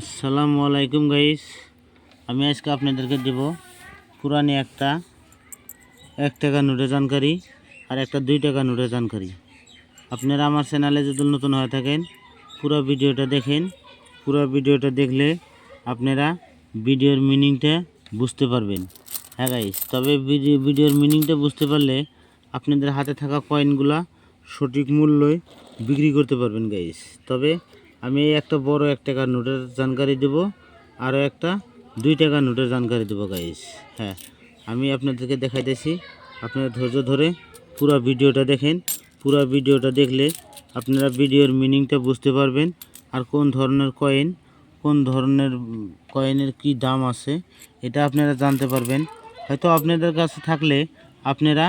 আসসালামু আলাইকুম গাইস। আমি আজকে আপনাদেরকে দেব পুরানি একটা, এক টাকা নোটের জানকারি আর একটা দুই টাকা নোটের জানকারি আপনারা আমার চ্যানেলে যদি নতুন হয়ে থাকেন, পুরো ভিডিওটা দেখেন। পুরো ভিডিওটা দেখলে আপনারা ভিডিওর মিনিংটা বুঝতে পারবেন। হ্যাঁ গাইস, তবে ভিডিও ভিডিওর মিনিংটা বুঝতে পারলে আপনাদের হাতে থাকা কয়েনগুলা সঠিক মূল্যে বিক্রি করতে পারবেন গাইস। তবে আমি একটা বড় এক টাকার নোটের জানকারি দেব আরও একটা দুই টাকার নোটের জানকারি দেবো গাইস হ্যাঁ আমি আপনাদেরকে দেখাইতেছি। আপনারা ধৈর্য ধরে পুরো ভিডিওটা দেখেন। পুরো ভিডিওটা দেখলে আপনারা ভিডিওর মিনিংটা বুঝতে পারবেন আর কোন ধরনের কয়েন কোন ধরনের কয়েনের কি দাম আছে, এটা আপনারা জানতে পারবেন। হয়তো আপনাদের কাছে থাকলে আপনারা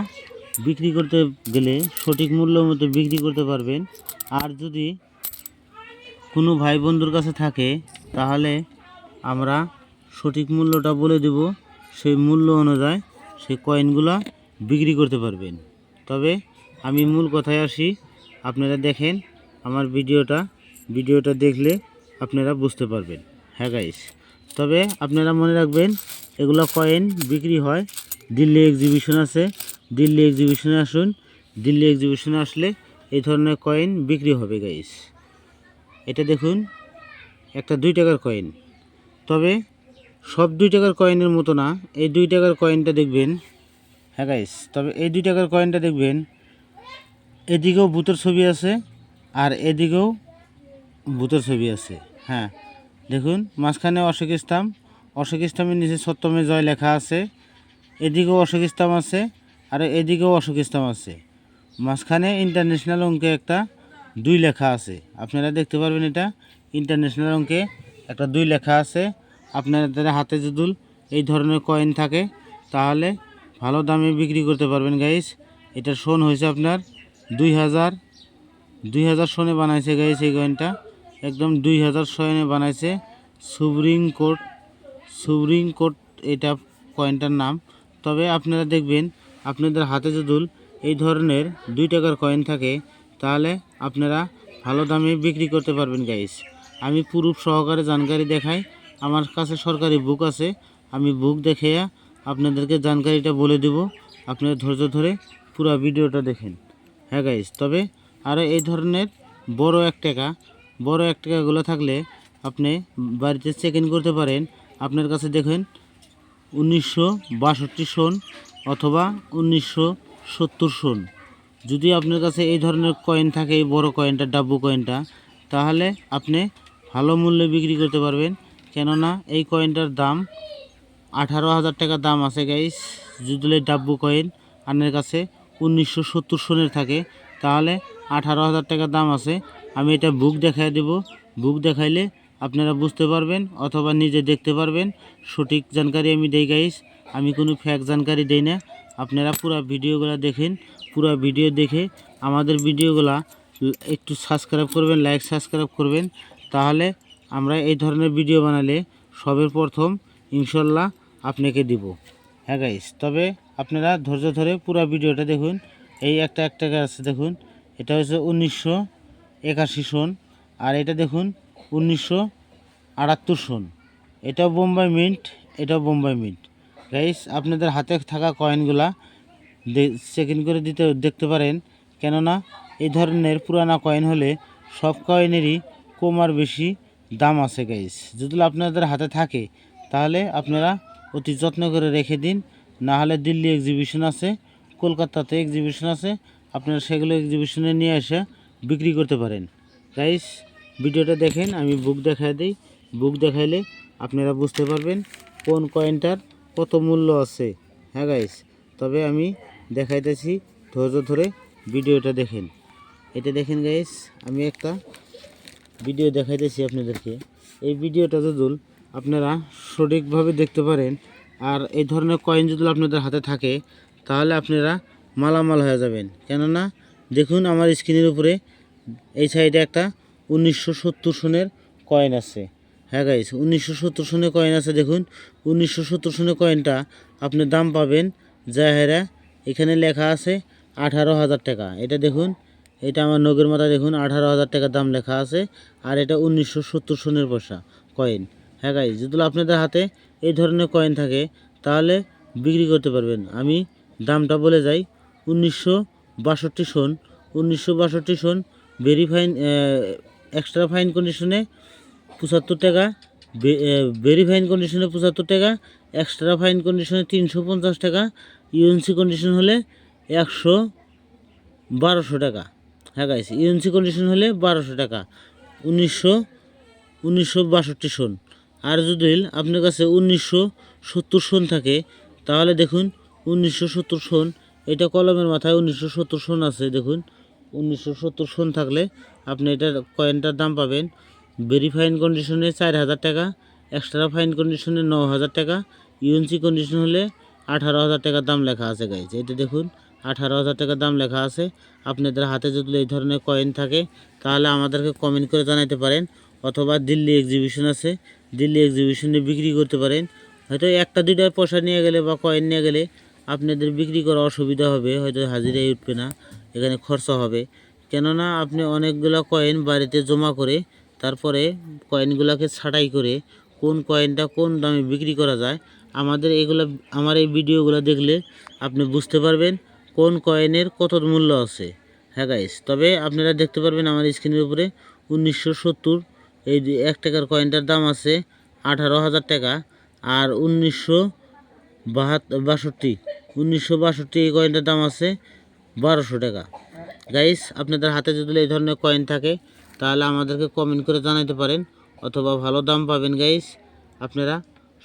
বিক্রি করতে গেলে সঠিক মূল্য মতো বিক্রি করতে পারবেন। আর যদি কোনো ভাই বন্ধুর কাছে থাকে, তাহলে আমরা সঠিক মূল্যটা বলে দেব। সেই মূল্য অনুযায়ী সেই কয়েনগুলো বিক্রি করতে পারবেন। তবে আমি মূল কথায় আসি, আপনারা দেখেন আমার ভিডিওটা ভিডিওটা দেখলে আপনারা বুঝতে পারবেন। হ্যাঁ গাইস তবে আপনারা মনে রাখবেন, এগুলো কয়েন বিক্রি হয়, দিল্লি এক্সিবিশন আছে, দিল্লি এক্সিবিশনে আসুন, দিল্লি এক্সিবিশনে আসলে এই ধরনের কয়েন বিক্রি হবে গাইস এটা দেখুন, একটা দুই টাকার কয়েন তবে সব দুই টাকার কয়েনের মতো না, এই দুই টাকার কয়েনটা দেখবেন হ্যাঁ গাইস তবে এই দুই টাকার কয়েনটা দেখবেন, এদিকেও ভূতের ছবি আছে আর এদিকেও ভূতের ছবি আছে হ্যাঁ। দেখুন, মাঝখানে অশোক ইসলাম অশোক ইসলামের নিচে সত্যমে জয় লেখা আছে, এদিকেও অশোক ইসলাম আছে আর এদিকেও অশোক ইসলাম আছে। মাঝখানে ইন্টারন্যাশনাল অঙ্কে একটা দুই লেখা আছে। আপনারা দেখতে পারবেন এটা। ইন্টারন্যাশনাল অঙ্কে একটা দুই লেখা আছে। আপনাদের হাতে যদি এই ধরনের কয়েন থাকে, তাহলে ভালো দামে বিক্রি করতে পারবেন গাইস এটা শোন হয়েছে আপনার দুই হাজার দুই হাজার সনে বানাইছে গাইস এই কয়েনটা একদম দুই হাজার সনে বানাইছে সুপ্রিম কোর্ট সুপ্রিম কোর্ট এটা কয়েনটার নাম। তবে আপনারা দেখবেন, আপনাদের হাতে যদি এই ধরনের দুই টাকার কয়েন থাকে। তাহলে আপনারা ভালো দামে বিক্রি করতে পারবেন গাইস আমি পুরুষ সহকারে জানকারি দেখাই। আমার কাছে সরকারি বুক আছে। আমি বুক দেখে আপনাদেরকে জানকারিটা বলে দেব। আপনারা ধৈর্য ধরে পুরো ভিডিওটা দেখেন। হ্যাঁ গাইস তবে আরও এই ধরনের বড় এক টাকা, বড় এক টাকাগুলো থাকলে আপনি বাড়িতে চেক ইন করতে পারেন। আপনার কাছে দেখেন উনিশশো বাষট্টি সন অথবা উনিশশো সত্তর সন। যদি আপনার কাছে এই ধরনের কয়েন থাকে, এই বড় কয়েনটা ডাব্বু কয়েনটা তাহলে আপনি ভালো মূল্যে বিক্রি করতে পারবেন। কেননা এই কয়েনটার দাম আঠারো হাজার টাকা দাম আছে গাইস যদি ডাব্বু কয়েন আপনার কাছে উনিশশো সত্তর সনের থাকে, তাহলে আঠারো হাজার টাকা দাম আছে। আমি এটা বুক দেখাই দেব। বুক দেখাইলে আপনারা বুঝতে পারবেন অথবা নিজে দেখতে পারবেন। সঠিক জানকারি আমি দেই গাইস আমি কোনো ফ্যাক জানকারি দেই না। আপনারা পুরো ভিডিওগুলো দেখেন, পুরো ভিডিও দেখে আমাদের ভিডিওগুলা একটু সাবস্ক্রাইব করবেন লাইক সাবস্ক্রাইব করবেন। তাহলে আমরা এই ধরনের ভিডিও বানালে সবের প্রথম ইনশাল্লাহ আপনাকে দিব। হ্যাঁ গাইস তবে আপনারা ধৈর্য ধরে পুরো ভিডিওটা দেখুন। এই একটা একটা আছে দেখুন, এটা হচ্ছে উনিশশো একাশি সন, আর এটা দেখুন উনিশশো আটাত্তর সন। এটাও বোম্বাই মিন্ট, এটাও বোম্বাই মিন্ট। গাইস আপনাদের হাতে থাকা কয়েনগুলা চেকিং করে দিতে দেখতে পারেন। কেননা, এই ধরনের পুরানা কয়েন হলে সব কয়েনেরই কম আর বেশি দাম আছে গাইস যদি আপনাদের হাতে থাকে, তাহলে আপনারা অতি যত্ন করে রেখে দিন। না হলে দিল্লি এক্সিবিশন আছে, কলকাতাতে এক্সিবিশন আছে, আপনারা সেগুলো এক্সিবিশনে নিয়ে এসে বিক্রি করতে পারেন। গাইস ভিডিওটা দেখেন, আমি বুক দেখাই দিই। বুক দেখাইলে আপনারা বুঝতে পারবেন কোন কয়েনটার কত মূল্য আছে? হ্যাঁ গাইস তবে আমি দেখাইতেছি, ধৈর্য ধরে ভিডিওটা দেখেন। এটা দেখেন গাইস আমি একটা ভিডিও দেখাইতেছি আপনাদেরকে। এই ভিডিওটা যদি আপনারা সঠিকভাবে দেখতে পারেন, আর এই ধরনের কয়েন যদি আপনাদের হাতে থাকে, তাহলে আপনারা মালামাল হয়ে যাবেন। কেননা, দেখুন আমার স্ক্রিনের উপরে এই সাইডে একটা উনিশশো সত্তর সনের কয়েন আছে। হ্যাঁ গাইস উনিশশো সত্তর সনের কয়েন আছে দেখুন। উনিশশো সত্তর সনের কয়েনটা আপনি দাম পাবেন জাহেরা, এখানে লেখা আছে আঠারো হাজার টাকা। এটা দেখুন, এটা আমার নগের মাথা দেখুন, আঠারো হাজার টাকা দাম লেখা আছে, আর এটা উনিশশো সত্তর সনের পয়সা কয়েন হ্যাঁ গাইস যদি আপনাদের হাতে এই ধরনের কয়েন থাকে, তাহলে বিক্রি করতে পারবেন। আমি দামটা বলে যাই, উনিশশো বাষট্টি সন, উনিশশো বাষট্টি সন ভেরি ফাইন এক্সট্রা ফাইন কন্ডিশনে পঁচাত্তর টাকা ভেরি ফাইন কন্ডিশনে পঁচাত্তর টাকা এক্সট্রা ফাইন কন্ডিশনে তিনশো পঞ্চাশ টাকা ইউএনসি কন্ডিশন হলে একশো বারোশো টাকা। হ্যাঁ গাইস ইউএনসি কন্ডিশন হলে বারোশো টাকা, উনিশশো উনিশশো বাষট্টি সন। আর যদি আপনার কাছে উনিশশো সত্তর সন থাকে, তাহলে দেখুন উনিশশো সত্তর সন, এটা কলমের মাথায় উনিশশো সত্তর সন আছে, দেখুন। উনিশশো সত্তর সন থাকলে আপনি এটার কয়েনটার দাম পাবেন ভেরি ফাইন কন্ডিশনে চার হাজার টাকা এক্সট্রা ফাইন কন্ডিশনে ন হাজার টাকা ইউএনসি কন্ডিশন হলে আঠারো হাজার টাকা দাম লেখা আছে গাইজ এটা দেখুন, আঠারো হাজার টাকা দাম লেখা আছে। আপনাদের হাতে যদি এই ধরনের কয়েন থাকে, তাহলে আমাদেরকে কমেন্ট করে জানাতে পারেন, অথবা দিল্লি এক্সিবিশন আছে। দিল্লি এক্সিবিশনে বিক্রি করতে পারেন। হয়তো একটা দুইটার পয়সা নিয়ে গেলে বা কয়েন নিয়ে গেলে আপনাদের বিক্রি করা অসুবিধা হবে, হয়তো হাজিরাই উঠবে না, এখানে খরচা হবে। কেননা আপনি অনেকগুলো কয়েন বাড়িতে জমা করে তারপরে কয়েনগুলোকে ছাঁটাই করে কোন কয়েনটা কোন দামে বিক্রি করা যায়, আমাদের এগুলো, আমার এই ভিডিওগুলো দেখলে আপনি বুঝতে পারবেন কোন কয়েনের কত মূল্য আছে। হ্যাঁ গাইস তবে আপনারা দেখতে পারবেন আমার স্ক্রিনের উপরে উনিশশো সত্তর, এই এক টাকার কয়েনটার দাম আছে আঠারো হাজার টাকা আর উনিশশো বাষট্টি উনিশশো বাষট্টি এই কয়েনটার দাম আছে বারোশো টাকা। গাইস আপনাদের হাতে যদি এই ধরনের কয়েন থাকে তাহলে আমাদেরকে কমেন্ট করে জানাতে পারেন। অথবা ভালো দাম পাবেন গাইস আপনারা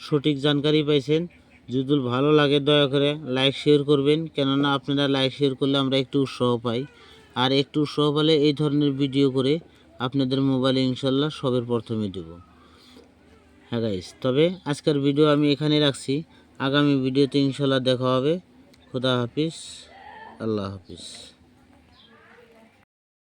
সঠিক জানকারি পাইছেন। যদি ভালো লাগে, দয়া করে লাইক শেয়ার করবেন। কেননা আপনারা লাইক শেয়ার করলে আমরা একটু উৎসাহ পাই। আর একটু উৎসাহ পেলে এই ধরনের ভিডিও করে আপনাদের মোবাইলে ইনশাল্লাহ সবের প্রথমে দেব। হ্যাঁ গাইস তবে আজকের ভিডিও আমি এখানে রাখছি। আগামী ভিডিওতে ইনশাল্লাহ দেখা হবে। খুদা হাফিজ। আল্লাহ হাফিজ।